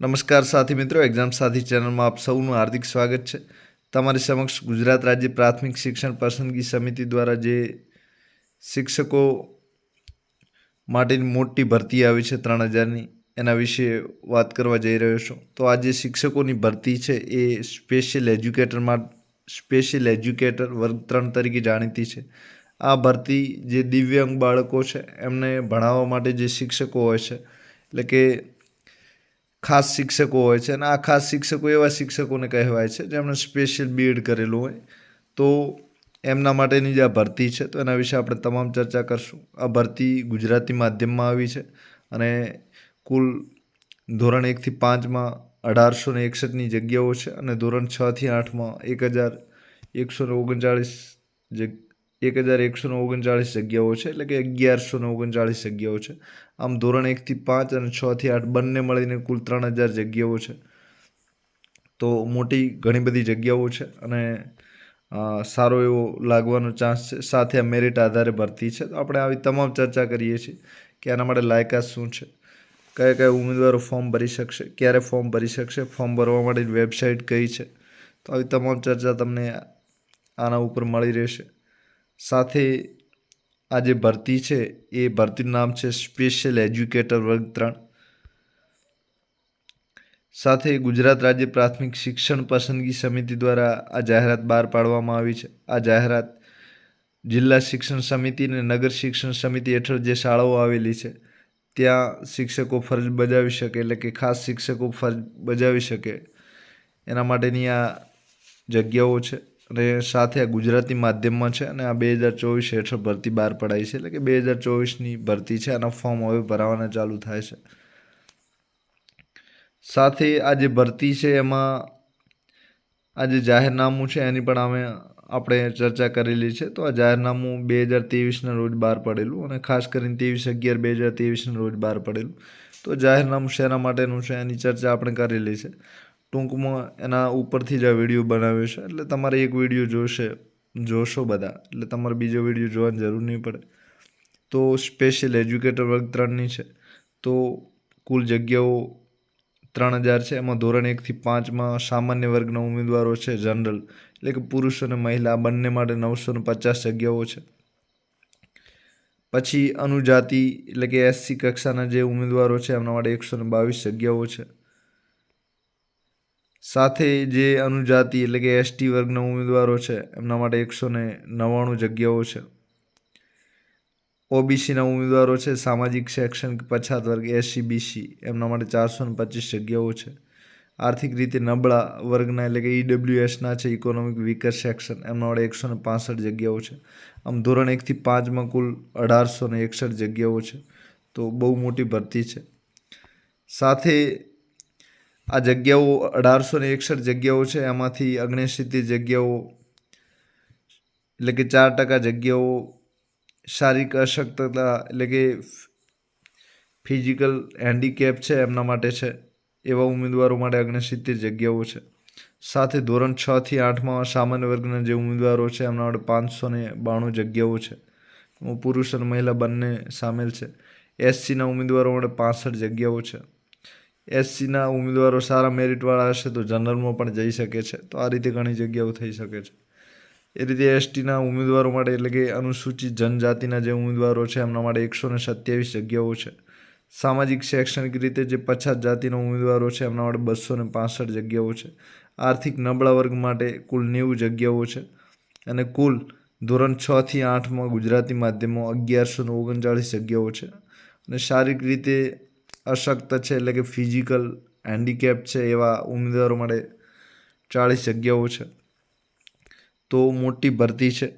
નમસ્કાર સાથી મિત્રો એક્ઝામ સાથી ચેનલમાં આપ સૌનું હાર્દિક સ્વાગત છે. તમારી સમક્ષ ગુજરાત રાજ્ય પ્રાથમિક શિક્ષણ પસંદગી સમિતિ દ્વારા જે શિક્ષકો માટેની મોટી ભરતી આવી છે ત્રણ હજારની, એના વિશે વાત કરવા જઈ રહ્યો છું. તો આ જે શિક્ષકોની ભરતી છે એ સ્પેશિયલ એજ્યુકેટરમાં સ્પેશિયલ એજ્યુકેટર વર્ગ ત્રણ તરીકે જાણીતી છે. આ ભરતી જે દિવ્યાંગ બાળકો છે એમને ભણાવવા માટે જે શિક્ષકો હોય છે, એટલે કે ખાસ શિક્ષકો હોય છે અને આ ખાસ શિક્ષકો એવા શિક્ષકોને કહેવાય છે જેમણે સ્પેશિયલ બીએડ કરેલું હોય. તો એમના માટેની જે આ ભરતી છે, તો એના વિશે આપણે તમામ ચર્ચા કરશું. આ ભરતી ગુજરાતી માધ્યમમાં આવી છે અને કુલ ધોરણ એકથી પાંચમાં અઢારસો ને એકસઠની જગ્યાઓ છે અને ધોરણ છથી આઠમાં એક હજાર એકસો ને ઓગણચાળીસ જગ્યા એક હજાર એકસો ઓગણચાળીસ જગ્યાઓ છે, એટલે કે અગિયારસો ઓગણચાળીસ જગ્યાઓ છે. આમ ધોરણ એકથી પાંચ અને છથી આઠ બંને મળીને કુલ ત્રણ હજાર જગ્યાઓ છે. તો મોટી ઘણી બધી જગ્યાઓ છે અને સારો એવો લાગવાનો ચાન્સ છે. સાથે આ મેરિટ આધારે ભરતી છે. તો આપણે આવી તમામ ચર્ચા કરીએ છીએ કે આના માટે લાયકાત શું છે, કયા કયા ઉમેદવારો ફોર્મ ભરી શકશે, ક્યારે ફોર્મ ભરી શકશે ફોર્મ ભરવા માટેની વેબસાઇટ કઈ છે. તો આવી તમામ ચર્ચા તમને આના ઉપર મળી રહેશે. સાથે આ જે ભરતી છે, એ ભરતીનું નામ છે સ્પેશિયલ એજ્યુકેટર વર્ગ ત્રણ. સાથે ગુજરાત રાજ્ય પ્રાથમિક શિક્ષણ પસંદગી સમિતિ દ્વારા આ જાહેરાત બહાર પાડવામાં આવી છે. આ જાહેરાત જિલ્લા શિક્ષણ સમિતિ અને નગર શિક્ષણ સમિતિ હેઠળ જે શાળાઓ આવેલી છે, ત્યાં શિક્ષકો ફરજ બજાવી શકે, એટલે કે ખાસ શિક્ષકો ફરજ બજાવી શકે. એના માટેની આ જગ્યાઓ છે. અને સાથે આ ગુજરાતી માધ્યમમાં છે અને આ બે હજાર ચોવીસ હેઠળ ભરતી બહાર પડાઈ છે. એટલે કે બે હજાર ચોવીસની ભરતી છે. આના ફોર્મ હવે ભરાવાના ચાલુ થાય છે. સાથે આ જે ભરતી છે એમાં આ જે જાહેરનામું છે એની પણ અમે આપણે ચર્ચા કરેલી છે. તો આ જાહેરનામું બે હજાર ત્રેવીસના રોજ બહાર પડેલું અને ખાસ કરીને ત્રેવીસ અગિયાર બે હજાર ત્રેવીસના રોજ બહાર પડેલું. તો જાહેરનામું શેના માટેનું છે એની ચર્ચા આપણે કરેલી છે. ટૂંકમાં એના ઉપરથી જ આ વીડિયો બનાવ્યો છે. એટલે તમારે એક વીડિયો જોશે, જોશો બધા. એટલે તમારે બીજો વીડિયો જોવાની જરૂર નહીં પડે. તો સ્પેશિયલ એજ્યુકેટર વર્ગ ત્રણની છે. તો કુલ જગ્યાઓ ત્રણ હજાર છે. એમાં ધોરણ એકથી પાંચમાં સામાન્ય વર્ગના ઉમેદવારો છે જનરલ એટલે કે પુરુષ અને મહિલા બંને માટે નવસો ને પચાસ જગ્યાઓ છે. પછી અનુજાતિ, એટલે કે એસસી કક્ષાના જે ઉમેદવારો છે, એમના માટે એકસો ને બાવીસ જગ્યાઓ છે. સાથે જે અનુજાતિ એટલે કે એસટી વર્ગના ઉમેદવારો છે, એમના માટે એકસો ને નવ્વાણું જગ્યાઓ છે. ઓબીસીના ઉમેદવારો છે, સામાજિક શૈક્ષણિક પછાત વર્ગ એસસી બીસી એમના માટે ચારસો ને પચીસ જગ્યાઓ છે. આર્થિક રીતે નબળા વર્ગના એટલે કે ઈડબ્લ્યુએસના છે, ઇકોનોમિક વીકર સેક્શન, એમના માટે એકસો ને પાસઠ જગ્યાઓ છે. આમ ધોરણ એકથી પાંચમાં કુલ અઢારસો ને એકસઠ જગ્યાઓ છે, તો બહુ મોટી ભરતી છે. સાથે આ જગ્યાઓ અઢારસો ને એકસઠ જગ્યાઓ છે, એમાંથી ઓગણસિત્તેર જગ્યાઓ, એટલે કે ચાર ટકા જગ્યાઓ, શારીરિક અશક્તતા, એટલે કે ફિઝિકલ હેન્ડીકેપ છે એમના માટે છે, એવા ઉમેદવારો માટે ઓગણસિત્તેર જગ્યાઓ છે. સાથે ધોરણ છથી આઠમાં સામાન્ય વર્ગના જે ઉમેદવારો છે, એમના માટે પાંચસો ને બાણું જગ્યાઓ છે. પુરુષ અને મહિલા બંને સામેલ છે. એસસીના ઉમેદવારો માટે પાસઠ જગ્યાઓ છે. એસસીના ઉમેદવારો સારા મેરિટવાળા હશે તો જનરલમાં પણ જઈ શકે છે. તો આ રીતે ઘણી જગ્યાઓ થઈ શકે છે. એ રીતે એસટીના ઉમેદવારો માટે એટલે કે અનુસૂચિત જનજાતિના જે ઉમેદવારો છે, એમના માટે એકસો ને સત્યાવીસ જગ્યાઓ છે. સામાજિક, શૈક્ષણિક રીતે જે પછાત જાતિના ઉમેદવારો છે, એમના માટે બસો ને પાસઠ જગ્યાઓ છે. આર્થિક નબળા વર્ગ માટે કુલ નેવું જગ્યાઓ છે. અને કુલ ધોરણ છથી આઠમાં ગુજરાતી માધ્યમમાં અગિયારસો ને ઓગણચાળીસ જગ્યાઓ છે. અને શારીરિક રીતે અશક્ત છે એટલે કે ફિઝિકલ હેન્ડીકેપ છે એવા ઉમેદવારો માટે ચાળીસ જગ્યાઓ છે. તો મોટી ભરતી છે.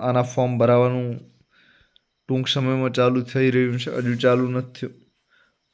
આના ફોર્મ ભરાવાનું ટૂંક સમયમાં ચાલુ થઈ રહ્યું છે. હજુ ચાલુ નથી થયું.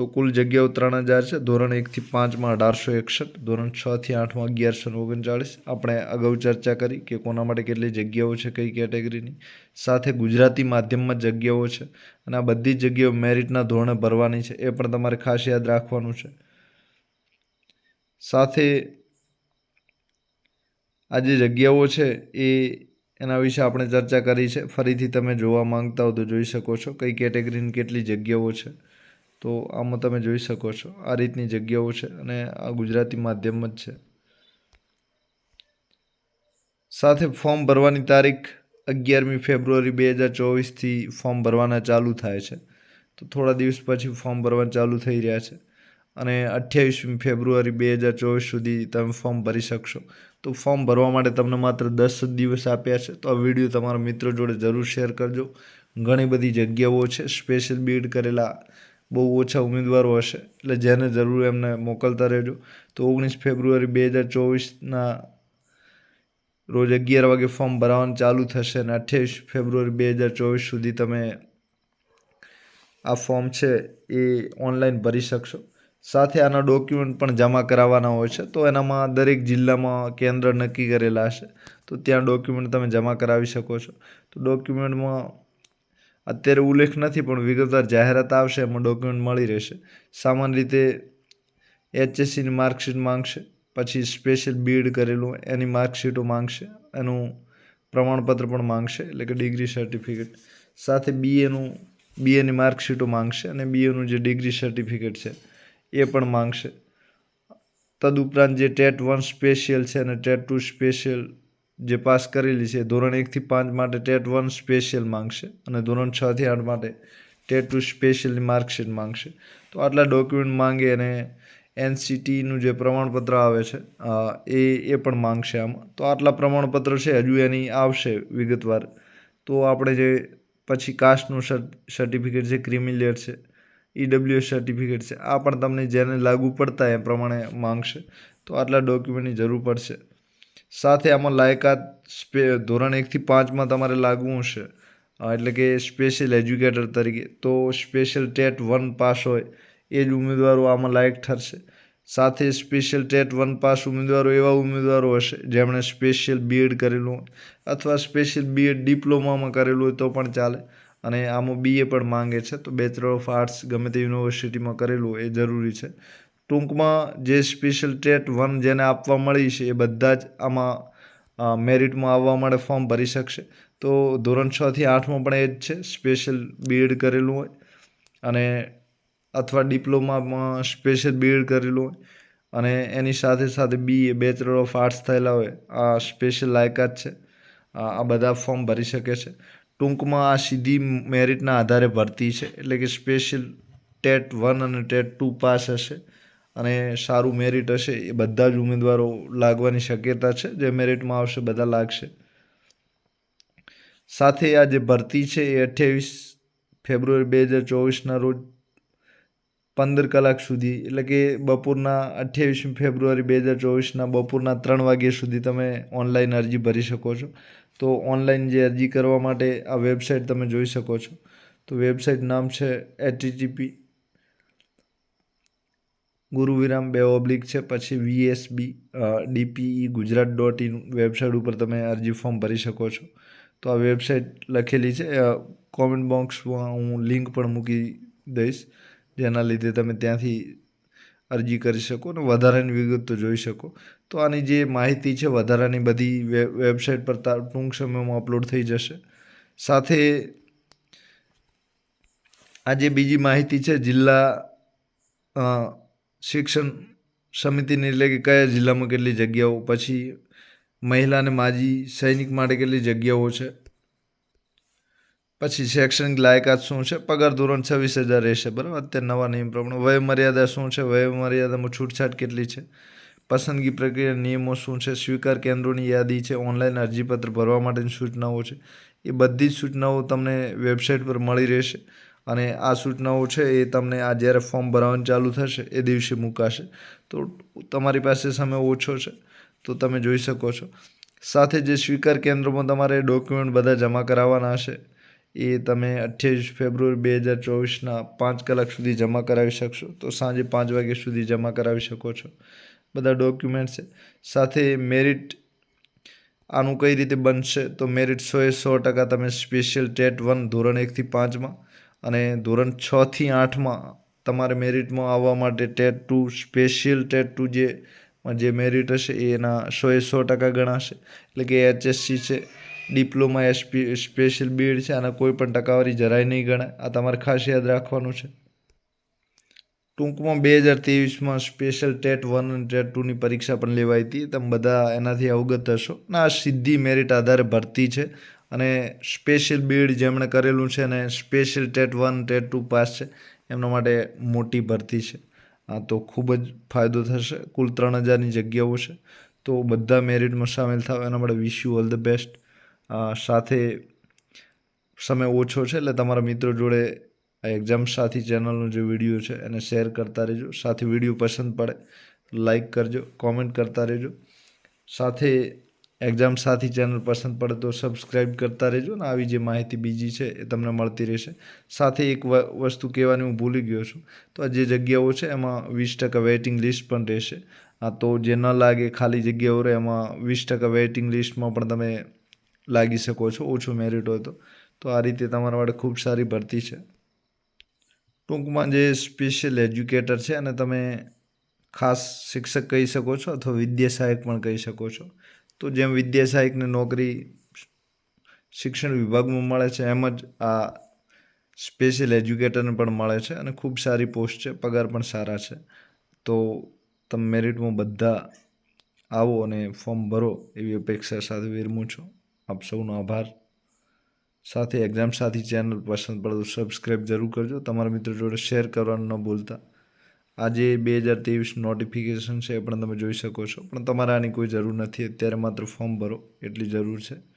તો કુલ જગ્યાઓ ત્રણ હજાર છે. ધોરણ એકથી પાંચમાં અઢારસો એકસઠ, ધોરણ છથી આઠમાં અગિયારસો ઓગણચાળીસ. આપણે અગાઉ ચર્ચા કરી કે કોના માટે કેટલી જગ્યાઓ છે, કઈ કેટેગરીની. સાથે ગુજરાતી માધ્યમમાં જગ્યાઓ છે અને આ બધી જગ્યાઓ મેરિટના ધોરણે ભરવાની છે. એ પણ તમારે ખાસ યાદ રાખવાનું છે. સાથે આ જે જગ્યાઓ છે એ એના વિશે આપણે ચર્ચા કરી છે. ફરીથી તમે જોવા માંગતા હો તો જોઈ શકો છો કઈ કેટેગરીની કેટલી જગ્યાઓ છે. તો આમાં તમે જોઈ શકો છો. આ રીતની જગ્યાઓ છે અને આ ગુજરાતી માધ્યમ જ છે. સાથે ફોર્મ ભરવાની તારીખ અગિયારમી ફેબ્રુઆરી બે હજાર ચોવીસથી ફોર્મ ભરવાના ચાલુ થાય છે. તો થોડા દિવસ પછી ફોર્મ ભરવાના ચાલુ થઈ રહ્યા છે. અને અઠ્યાવીસમી ફેબ્રુઆરી બે હજાર ચોવીસ સુધી તમે ફોર્મ ભરી શકશો. તો ફોર્મ ભરવા માટે તમને માત્ર દસ જ દિવસ આપ્યા છે. તો આ વીડિયો તમારા મિત્રો જોડે જરૂર શેર કરજો. ઘણી બધી જગ્યાઓ છે. સ્પેશિયલ બીડ કરેલા બહુ ઓછા ઉમેદવારો હશે. એટલે જેને જરૂર એમને મોકલતા રહેજો. તો ઓગણીસ ફેબ્રુઆરી બે હજાર ચોવીસના રોજ અગિયાર વાગે ફોર્મ ભરાવાનું ચાલુ થશે અને અઠ્યાવીસ ફેબ્રુઆરી બે હજાર ચોવીસ સુધી તમે આ ફોર્મ છે એ ઓનલાઈન ભરી શકશો. સાથે આના ડોક્યુમેન્ટ પણ જમા કરાવવાના હોય છે. તો એનામાં દરેક જિલ્લામાં કેન્દ્ર નક્કી કરેલા હશે. તો ત્યાં ડોક્યુમેન્ટ તમે જમા કરાવી શકો છો. તો ડોક્યુમેન્ટમાં અત્યારે ઉલ્લેખ નથી, પણ વિગતવાર જાહેરાત આવશે, એમાં ડોક્યુમેન્ટ મળી રહેશે. સામાન્ય રીતે એચએસસીની માર્કશીટ માંગશે, પછી સ્પેશિયલ બીડ કરેલું, એની માર્કશીટો માંગશે, એનું પ્રમાણપત્ર પણ માંગશે, એટલે કે ડિગ્રી સર્ટિફિકેટ સાથે બીએનું બીએની માર્કશીટો માંગશે, અને બીએનું જે ડિગ્રી સર્ટિફિકેટ છે, એ પણ માંગશે. તદુપરાંત જે ટેટ વન સ્પેશિયલ છે અને ટેટ ટુ સ્પેશિયલ જે પાસ કરેલી છે ધોરણ એકથી પાંચ માટે ટેટ વન સ્પેશિયલ માંગશે અને ધોરણ છથી આઠ માટે ટેટ ટુ સ્પેશિયલની માર્કશીટ માંગશે. તો આટલા ડોક્યુમેન્ટ માંગે અને એનસીટીનું જે પ્રમાણપત્ર આવે છે એ એ પણ માંગશે આમાં. તો આટલા પ્રમાણપત્ર છે, હજુ એની આવશે વિગતવાર. તો આપણે જે પછી કાસ્ટનું સર્ટિફિકેટ છે ક્રિમિલિયર છે ઈડબ્લ્યુએસ સર્ટિફિકેટ છે, આ પણ તમને જેને લાગુ પડતા એ પ્રમાણે માંગશે. તો આટલા ડોક્યુમેન્ટની જરૂર પડશે. સાથે આમાં લાયકાત સ્પે, ધોરણ એકથી પાંચમાં તમારે લાગવું હશે. એટલે કે સ્પેશિયલ એજ્યુકેટર તરીકે. તો સ્પેશિયલ ટેટ વન પાસ હોય, એ જ ઉમેદવારો આમાં લાયક ઠરશે. સાથે સ્પેશિયલ ટેટ વન પાસ ઉમેદવારો એવા ઉમેદવારો હશે, જેમણે સ્પેશિયલ બીએડ કરેલું હોય, અથવા સ્પેશિયલ બીએડ ડિપ્લોમામાં કરેલું હોય તો પણ ચાલે. અને આમાં બીએ પણ માંગે છે, તો બેચલર ઓફ આર્ટ્સ ગમે તે યુનિવર્સિટીમાં કરેલું એ જરૂરી છે. ટૂંકમાં જે સ્પેશિયલ ટેટ વન જેને આપવા મળી છે, એ બધા જ આમાં મેરિટમાં આવવા માટે ફોર્મ ભરી શકશે. તો ધોરણ છથી આઠમાં પણ એ જ છે સ્પેશિયલ બીએડ કરેલું હોય અને અથવા ડિપ્લોમામાં સ્પેશિયલ બીએડ કરેલું હોય અને એની સાથે સાથે બીએ બેચલર ઓફ આર્ટ્સ થયેલા હોય, આ સ્પેશિયલ લાયકાત છે. આ બધા ફોર્મ ભરી શકે છે. ટૂંકમાં આ સીધી મેરિટના આધારે ભરતી છે, એટલે કે સ્પેશિયલ ટેટ વન અને ટેટ ટુ પાસ હશે. અને સારું મેરિટ હશે એ બધા જ ઉમેદવારો લાગવાની શક્યતા છે. જે મેરિટમાં આવશે બધા લાગશે. સાથે આ જે ભરતી છે એ અઠ્યાવીસ ફેબ્રુઆરી બે હજાર ચોવીસના રોજ પંદર કલાક સુધી, એટલે કે બપોરના અઠ્યાવીસમી ફેબ્રુઆરી બે હજાર ચોવીસના બપોરના ત્રણ વાગ્યા સુધી તમે ઓનલાઈન અરજી ભરી શકો છો. તો ઓનલાઈન જે અરજી કરવા માટે આ વેબસાઇટ તમે જોઈ શકો છો. તો વેબસાઇટ નામ છે એચટીટીપી ગુરુવિરામ બે ઓબ્લિક છે, પછી VSB DPE Gujarat dot in website ઉપર તમે અરજી ફોર્મ ભરી શકો છો. તો આ વેબસાઇટ લખેલી છે કોમેન્ટ બોક્સમાં હું લિંક પણ મૂકી દઈશ, જેના લીધે તમે ત્યાંથી અરજી કરી શકો અને વધારાની વિગત તો જોઈ શકો. તો આની જે માહિતી છે, વધારાની બધી વેબસાઇટ પર ટૂંક સમયમાં અપલોડ થઈ જશે. સાથે આ જે બીજી માહિતી છે, જિલ્લા શિક્ષણ સમિતિની એટલે કે કયા જિલ્લામાં કેટલી જગ્યાઓ? પછી મહિલા અને માજી સૈનિક માટે કેટલી જગ્યાઓ છે? પછી શૈક્ષણિક લાયકાત શું છે? પગાર ધોરણ છવ્વીસ હજાર રહેશે, બરાબર? અત્યારે નવા નિયમ પ્રમાણે વયમર્યાદા શું છે? વયમર્યાદામાં છૂટછાટ કેટલી છે? પસંદગી પ્રક્રિયા નિયમો શું છે? સ્વીકાર કેન્દ્રોની યાદી છે? ઓનલાઈન અરજીપત્ર ભરવા માટેની સૂચનાઓ છે? એ બધી જ સૂચનાઓ તમને વેબસાઇટ પર મળી રહેશે. અને આ સૂચનાઓ છે એ તમને આ જ્યારે ફોર્મ ભરવાનું ચાલુ થશે, એ દિવસે મુકાશે. તો તમારી પાસે સમય ઓછો છે, તો તમે જોઈ શકો છો. સાથે જે સ્વીકાર કેન્દ્રોમાં તમારે ડોક્યુમેન્ટ બધા જમા કરાવવાના હશે, એ તમે અઠ્યાવીસ ફેબ્રુઆરી બે હજાર ચોવીસના પાંચ કલાક સુધી જમા કરાવી શકશો. તો સાંજે પાંચ વાગ્યા સુધી જમા કરાવી શકો છો. બધા ડોક્યુમેન્ટ છે. સાથે મેરિટ આનું કઈ રીતે બનશે, તો મેરિટ એ સો ટકા તમે સ્પેશિયલ ટેટ વન ધોરણ એકથી પાંચમાં અને ધોરણ છથી આઠમાં તમારે મેરિટમાં આવવા માટે TET two special TET two જે જે મેરિટ હશે એના સો એ સો ટકા ગણાશે. એટલે કે એચએસસી છે, ડિપ્લોમા, એસપી, સ્પેશિયલ બીડ છે, આના કોઈ પણ ટકાવારી જરાય નહીં ગણાય. આ તમારે ખાસ યાદ રાખવાનું છે. ટૂંકમાં બે હજાર ત્રેવીસમાં સ્પેશિયલ ટેટ વન અને ટેટ ટુની પરીક્ષા પણ લેવાઈ હતી. તમે બધા એનાથી અવગત હશો. ને, આ સીધી મેરિટ આધારે ભરતી છે. અને સ્પેશિયલ બીડ જેમણે કરેલું છે અને special TET one, TET two pass છે, એમના માટે મોટી ભરતી છે. આ તો ખૂબ જ ફાયદો થશે. કુલ ત્રણ હજારની જગ્યાઓ છે. તો બધા મેરિટમાં સામેલ થાવ, એના માટે wish you all the best સાથે સમય ઓછો છે, એટલે તમારા મિત્રો જોડે આ એક્ઝામ સાથી ચેનલનો જે વીડિયો છે, એને શેર કરતા રહેજો. સાથે વીડિયો પસંદ પડે લાઈક કરજો કોમેન્ટ કરતા રહેજો. સાથે એક્ઝામ સાથી ચેનલ પસંદ પડે તો સબસ્ક્રાઈબ કરતા રહેજો ને આવી જે માહિતી બીજી છે એ તમને મળતી રહેશે. સાથે એક વસ્તુ કહેવાની હું ભૂલી ગયો છું. તો આ જે જગ્યાઓ છે એમાં વીસ ટકા વેઇટિંગ લિસ્ટ પણ રહેશે. આ તો જે ન લાગે ખાલી જગ્યાઓ રહે એમાં વીસ ટકા વેઇટિંગ લિસ્ટમાં પણ તમે લાગી શકો છો, ઓછું મેરિટ હોય તો. તો આ રીતે તમારા માટે ખૂબ સારી ભરતી છે. ટૂંકમાં જે સ્પેશિયલ એજ્યુકેટર છે અને તમે ખાસ શિક્ષક કહી શકો છો અથવા વિદ્યા સહાયક પણ કહી શકો છો. તો જેમ વિદ્યા સહાયકને નોકરી શિક્ષણ વિભાગમાં મળે છે, એમ જ આ સ્પેશિયલ એજ્યુકેટરને પણ મળે છે અને ખૂબ સારી પોસ્ટ છે, પગાર પણ સારા છે. તો તમે મેરિટમાં બધા આવો અને ફોર્મ ભરો એવી અપેક્ષા સાથે વિરમું છું. આપ સૌનો આભાર. સાથે એક્ઝામ સાથી ચેનલ પસંદ પડે તો સબસ્ક્રાઈબ જરૂર કરજો. તમારા મિત્રો જોડે શેર કરવાનું ન ભૂલતા. આજે બે હજાર ત્રેવીસ નોટિફિકેશન છે એ પણ તમે જોઈ શકો છો. પણ તમારે આની કોઈ જરૂર નથી. અત્યારે માત્ર ફોર્મ ભરો. એટલી જરૂર છે.